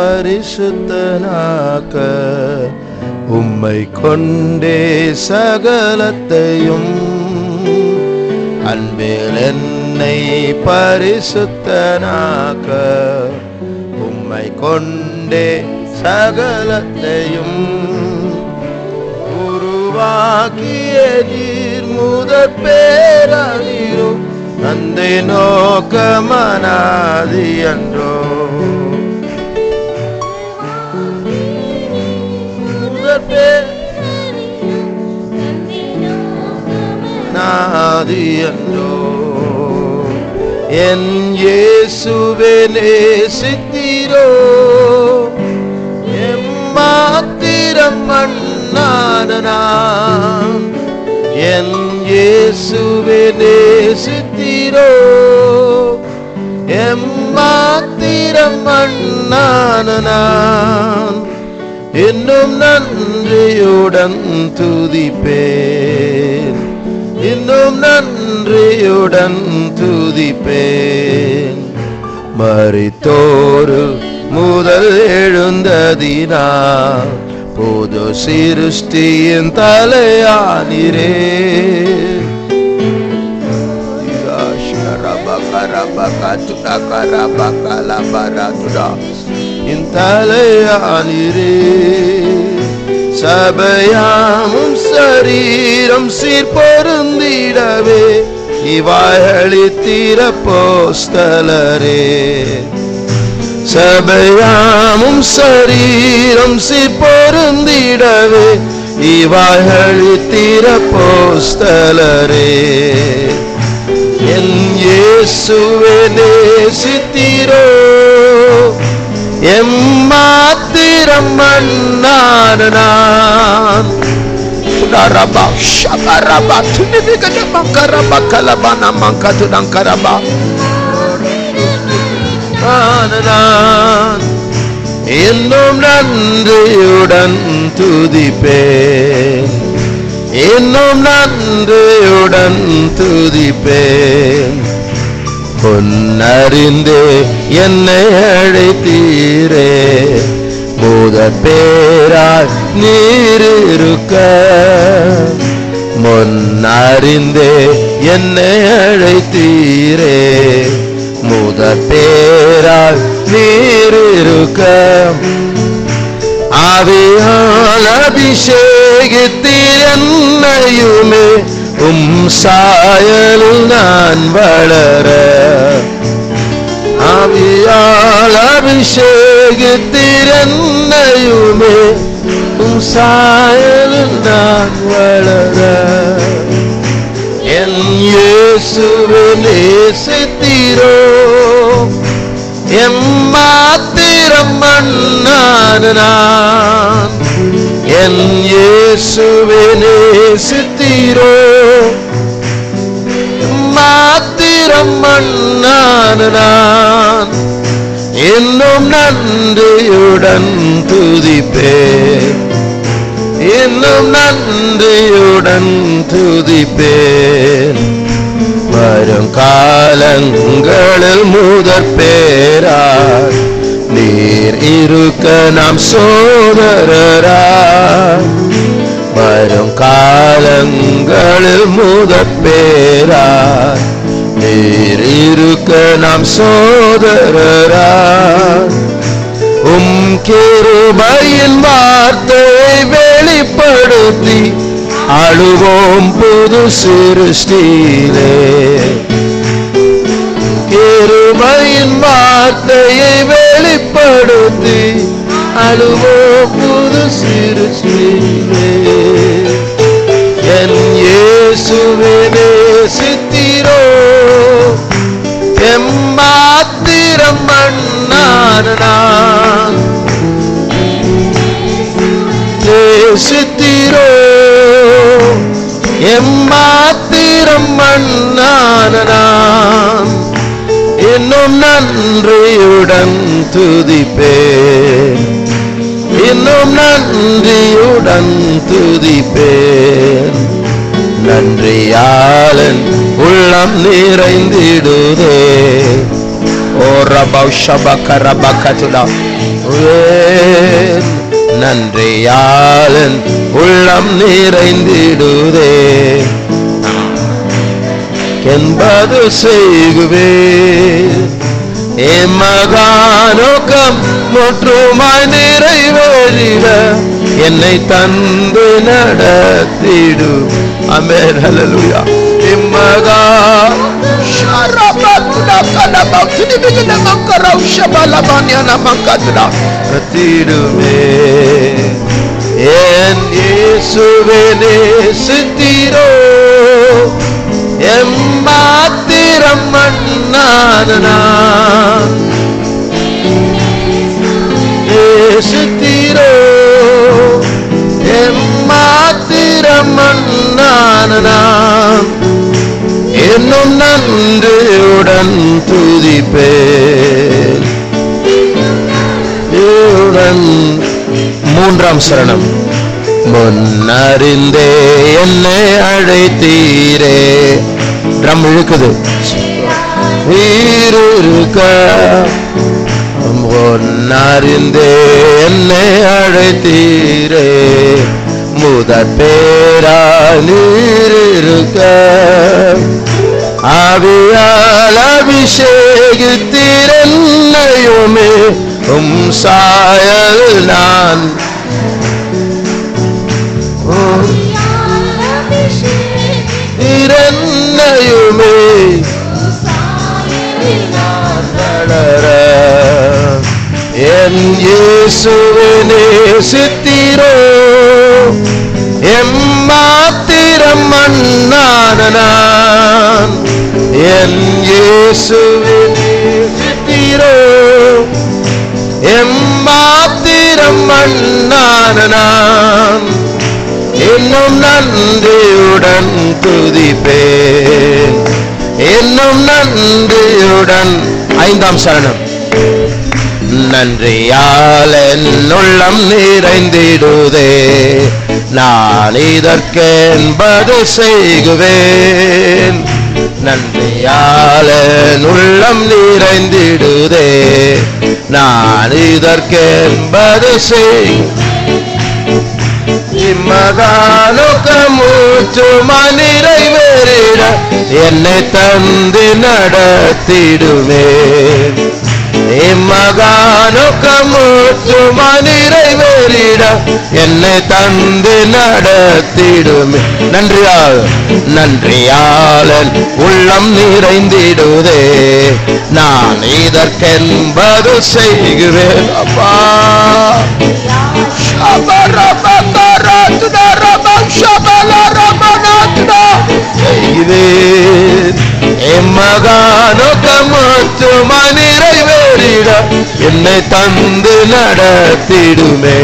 பரிசுத்தனாக்க உம்மை கொண்டே சகலத்தையும் அன்பில் என்னை பரிசுத்தனாக்க உம்மை கொண்டே சகலத்தையும் உருவாக்கிய நீர் முதற் பேரறியும் அந்த நோக்கமனாதி என்று அது என்றோ என் இயேசுவே நேசித்தீரோ? எம்மாத்திரம் மண்ணான என் இயேசுவே நேசித்தீரோ? எம்மாத்திரம் மண்ணான இன்னும் நன்றியுடன் துதிப்பே இன்னும் நன்றியுடன் துதிப்பேன். மறித்தோரு முதல் எழுந்ததினா புது சிருஷ்டியின் தலையானிரே. தலையானிரே. சபையாமும் சரீரம் சீர்பொருந்திடவே இவாயளித்திர போஸ்தலரே சபையாமும் சரீரம் சீர்பொருந்திடவே இவாயளித்திர போஸ்தலரே என் இயேசுவே நேசித்தீரோ எம்மா மன்னான நான் Daraba, shabaraba, tunibigada makaraba, kalabana mankatu dankaraba. நான் இன்னும் நன்றியுடன் துதிப்பேன் இன்னும் நன்றியுடன் துதிப்பேன் பொன்னறிந்தே என்னை அழைத்தீரே முதற் பேராய் நீர் இருக்க முன்னறிந்தே என்னை அழைத்தீரே. முதற் பேராய் நீர் இருக்க ஆவியால் அபிஷேகித்தீர் என்னையுமே. உம் சாயலில் நான் வளர. ஆவியால் அபிஷேகித்தீர் என்னையுமே உம் சாயலில் நான் வளர என் இயேசுவே நேசித்தீரோ எம்மாத்திரம் மன்னான நான் என் இன்னும் நன்றியுடன் துதிப்பே. இன்னும் நன்றியுடன் துதிப்பேன் வரும் காலங்களில் முதற் பேரார் நீர் இருக்க நாம் சோதரரா வரும் காலங்களில் முதற் பேரார் நீர் நாம் சோதரரா உம் கிருபையின் வார்த்தையை வெளிப்படுத்தி அழுவோம் புது சிருஷ்டியிலே. கிருபையின் வார்த்தையை வெளிப்படுத்தி அழுவோம் புது சிருஷ்டியிலே. என் இயேசுவே இன்னும் நன்றியுடன் துதிப்பே இன்னும் நன்றியுடன் துதிப்பேன். நன்றியாளன் உள்ளம் நிறைந்திடுதே. ஓ ரபா நன்றியாளன் உள்ளம் நிறைந்திடுதே. என்பது செய்குவேன் எம்மகானோக்கம் முற்றுமாய் நிறைவேறிட என்னை தந்து நடத்திடு அமேன் ஹalleluya எம்மகா கத்திடுமே. என் இயேசுவே நேசித்தீரோ? மன்னானா நேசித்தீரோ. எம்மாத்திரம் மன்னானா இன்னும் நன்றியுடன் துதிப்பேன். மூன்றாம் சரணம். முன்னறிந்தே என்னை அழைத்தீரே. ட்ரம் இழுக்குது. வீருக்க முன்னறிந்தே என்னை அழைத்தீரே. முதற் பேரா நீரிருக்க. ஆவியால் அபிஷேகித்தீரன்னையுமே உம் சாயல் இயேசுவினே சித்திரோ? எம்மாத்திரம் மண்ணான என் இயேசுவே நேசித்தீரோ எம்மாத்திரம் மண்ணான இன்னும் நன்றியுடன் துதிப்பேன். இன்னும் நன்றியுடன் ஐந்தாம் சரணம். நன்றியால் என் உள்ளம் நிறைந்திடுதே. நான் இதற்கென்பது செய்குவேன். நன்றியால் என் உள்ளம் நிறைந்திடுதே. நான் இதற்கென்பது செய். இம்மகாலோகமூச்சுமா நிறைவேறிட என்னை தந்து நடத்திடுவேன். இம்மகாலோகமூச்சுமா நிறைவேறிட என்னை தந்து நடத்திடுமே நன்றியால் நன்றியாளன் உள்ளம் நிறைந்திடுதே நான் இதற்கென்பது செய்கிறேன் அப்பா என்னை தந்து நடத்திடுமே.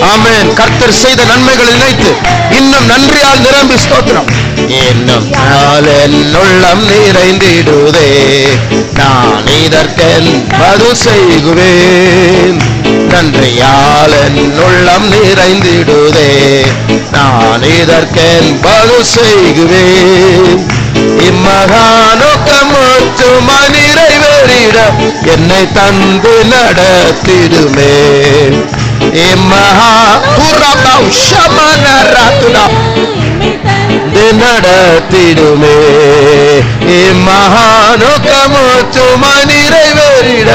ஆமென். கர்த்தர் செய்த நன்மைகளை நினைத்து இன்னும் நன்றியால் நிரம்பி ஸ்தோத்திரம். இன்னும் நாள் என் உள்ளம் நிறைந்திடுதே. நான் இதற்கென் மது செய்குவேன். நன்றியால் என் உள்ளம் நிறைந்திடுதே. நான் இதற்கென் பது செய்குவேன். இம்மகானோக்கமுற்றுமா நிறைவேறிட என்னை தந்து நடத்திடுமே இம்மகா புறபௌ சமனராத்துடா இது நடத்திடுமே இம்மகானோக்கமுற்றுமா நிறைவேறிட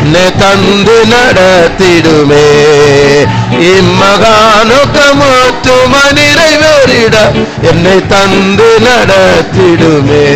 என்னை தந்து நடத்திடுமே இம்மகானோக்கமுற்றுமா நிறைவேறிட என்னை தந்து நடத்திடுமே